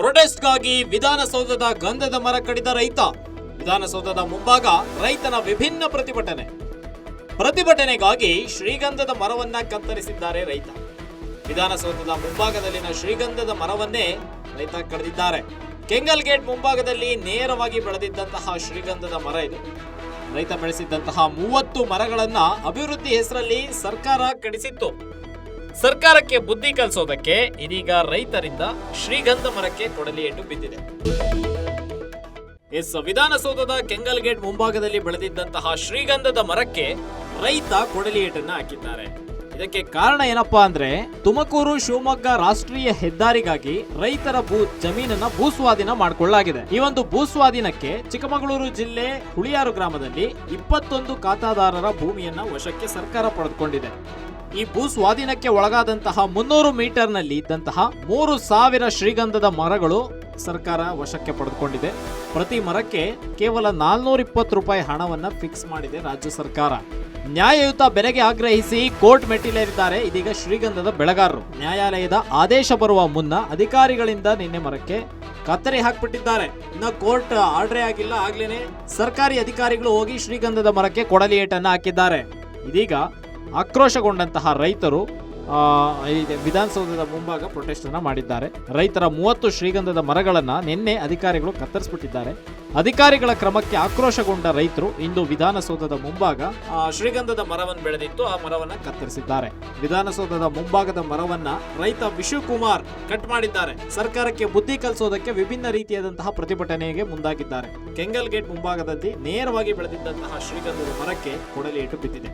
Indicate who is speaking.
Speaker 1: ಪ್ರೊಟೆಸ್ಟ್ಗಾಗಿ ವಿಧಾನಸೌಧದ ಗಂಧದ ಮರ ಕಡಿದ ರೈತ. ವಿಧಾನಸೌಧದ ಮುಂಭಾಗ ರೈತನ ವಿಭಿನ್ನ ಪ್ರತಿಭಟನೆ. ಪ್ರತಿಭಟನೆಗಾಗಿ ಶ್ರೀಗಂಧದ ಮರವನ್ನ ಕತ್ತರಿಸಿದ್ದಾರೆ ರೈತ. ವಿಧಾನಸೌಧದ ಮುಂಭಾಗದಲ್ಲಿನ ಶ್ರೀಗಂಧದ ಮರವನ್ನೇ ರೈತ ಕಡಿದಿದ್ದಾರೆ. ಕೆಂಗಲ್ ಗೇಟ್ ಮುಂಭಾಗದಲ್ಲಿ ನೇರವಾಗಿ ಬೆಳೆದಿದ್ದಂತಹ ಶ್ರೀಗಂಧದ ಮರ ಇದು. ರೈತ ಬೆಳೆಸಿದ್ದಂತಹ ಮೂವತ್ತು ಮರಗಳನ್ನ ಅಭಿವೃದ್ಧಿ ಹೆಸರಲ್ಲಿ ಸರ್ಕಾರ ಕಡಿಸಿತ್ತು. ಸರ್ಕಾರಕ್ಕೆ ಬುದ್ಧಿ ಕಲಿಸೋದಕ್ಕೆ ಇದೀಗ ರೈತರಿಂದ ಶ್ರೀಗಂಧ ಮರಕ್ಕೆ ಕೊಡಲಿ ಏಟು ಬಿದ್ದಿದೆ. ಎಸ್ ವಿಧಾನಸೌಧದ ಕೆಂಗಲ್ ಗೇಟ್ ಮುಂಭಾಗದಲ್ಲಿ ಬೆಳೆದಿದ್ದಂತಹ ಶ್ರೀಗಂಧದ ಮರಕ್ಕೆ ರೈತ ಕೊಡಲಿ ಏಟನ್ನ ಹಾಕಿದ್ದಾರೆ. ಇದಕ್ಕೆ ಕಾರಣ ಏನಪ್ಪಾ ಅಂದ್ರೆ ತುಮಕೂರು, ಶಿವಮೊಗ್ಗ ರಾಷ್ಟ್ರೀಯ ಹೆದ್ದಾರಿಗಾಗಿ ರೈತರ ಭೂ ಜಮೀನನ್ನ ಭೂಸ್ವಾಧೀನ ಮಾಡಿಕೊಳ್ಳಲಾಗಿದೆ. ಈ ಒಂದು ಭೂಸ್ವಾಧೀನಕ್ಕೆ ಚಿಕ್ಕಮಗಳೂರು ಜಿಲ್ಲೆ ಹುಳಿಯಾರು ಗ್ರಾಮದಲ್ಲಿ ಇಪ್ಪತ್ತೊಂದು ಖಾತಾದಾರರ ಭೂಮಿಯನ್ನ ವಶಕ್ಕೆ ಸರ್ಕಾರ ಪಡೆದುಕೊಂಡಿದೆ. ಈ ಭೂ ಸ್ವಾಧೀನಕ್ಕೆ ಒಳಗಾದಂತಹ ಮುನ್ನೂರು ಮೀಟರ್ನಲ್ಲಿ ಇದ್ದಂತಹ ಮೂರು ಸಾವಿರ ಶ್ರೀಗಂಧದ ಮರಗಳು ಸರ್ಕಾರ ವಶಕ್ಕೆ ಪಡೆದುಕೊಂಡಿದೆ. ಪ್ರತಿ ಮರಕ್ಕೆ ಕೇವಲ ನಾಲ್ನೂರ ಇಪ್ಪತ್ತು ರೂಪಾಯಿ ಹಣವನ್ನ ಫಿಕ್ಸ್ ಮಾಡಿದೆ ರಾಜ್ಯ ಸರ್ಕಾರ. ನ್ಯಾಯಯುತ ಬೆಲೆಗೆ ಆಗ್ರಹಿಸಿ ಕೋರ್ಟ್ ಮೆಟ್ಟಿಲೇರಿದ್ದಾರೆ ಇದೀಗ ಶ್ರೀಗಂಧದ ಬೆಳೆಗಾರರು. ನ್ಯಾಯಾಲಯದ ಆದೇಶ ಬರುವ ಮುನ್ನ ಅಧಿಕಾರಿಗಳಿಂದ ನಿನ್ನೆ ಮರಕ್ಕೆ ಕತ್ತರಿ ಹಾಕ್ಬಿಟ್ಟಿದ್ದಾರೆ. ಇನ್ನ ಕೋರ್ಟ್ ಆರ್ಡ್ರೇ ಆಗಿಲ್ಲ, ಆಗ್ಲೇನೆ ಸರ್ಕಾರಿ ಅಧಿಕಾರಿಗಳು ಹೋಗಿ ಶ್ರೀಗಂಧದ ಮರಕ್ಕೆ ಕೊಡಲಿ ಏಟನ್ನ ಹಾಕಿದ್ದಾರೆ. ಇದೀಗ ಆಕ್ರೋಶಗೊಂಡಂತಹ ರೈತರು ವಿಧಾನಸೌಧದ ಮುಂಭಾಗ ಪ್ರೊಟೆಸ್ಟ್ ಅನ್ನ ಮಾಡಿದ್ದಾರೆ. ರೈತರ ಮೂವತ್ತು ಶ್ರೀಗಂಧದ ಮರಗಳನ್ನು ನಿನ್ನೆ ಅಧಿಕಾರಿಗಳು ಕತ್ತರಿಸ್ಬಿಟ್ಟಿದ್ದಾರೆ. ಅಧಿಕಾರಿಗಳ ಕ್ರಮಕ್ಕೆ ಆಕ್ರೋಶಗೊಂಡ ರೈತರು ಇಂದು ವಿಧಾನಸೌಧದ ಮುಂಭಾಗ ಶ್ರೀಗಂಧದ ಮರವನ್ನು ಬೆಳೆದಿತ್ತು. ಆ ಮರವನ್ನ ಕತ್ತರಿಸಿದ್ದಾರೆ. ವಿಧಾನಸೌಧದ ಮುಂಭಾಗದ ಮರವನ್ನ ರೈತ ವಿಶುಕುಮಾರ್ ಕಟ್ ಮಾಡಿದ್ದಾರೆ. ಸರ್ಕಾರಕ್ಕೆ ಬುದ್ಧಿ ಕಲಿಸೋದಕ್ಕೆ ವಿಭಿನ್ನ ರೀತಿಯಾದಂತಹ ಪ್ರತಿಭಟನೆಗೆ ಮುಂದಾಗಿದ್ದಾರೆ. ಕೆಂಗಲ್ ಗೇಟ್ ಮುಂಭಾಗದಲ್ಲಿ ನೇರವಾಗಿ ಬೆಳೆದಿದ್ದಂತಹ ಶ್ರೀಗಂಧದ ಮರಕ್ಕೆ ಕೊಡಲಿ ಇಟ್ಟು ಬಿದ್ದಿದೆ.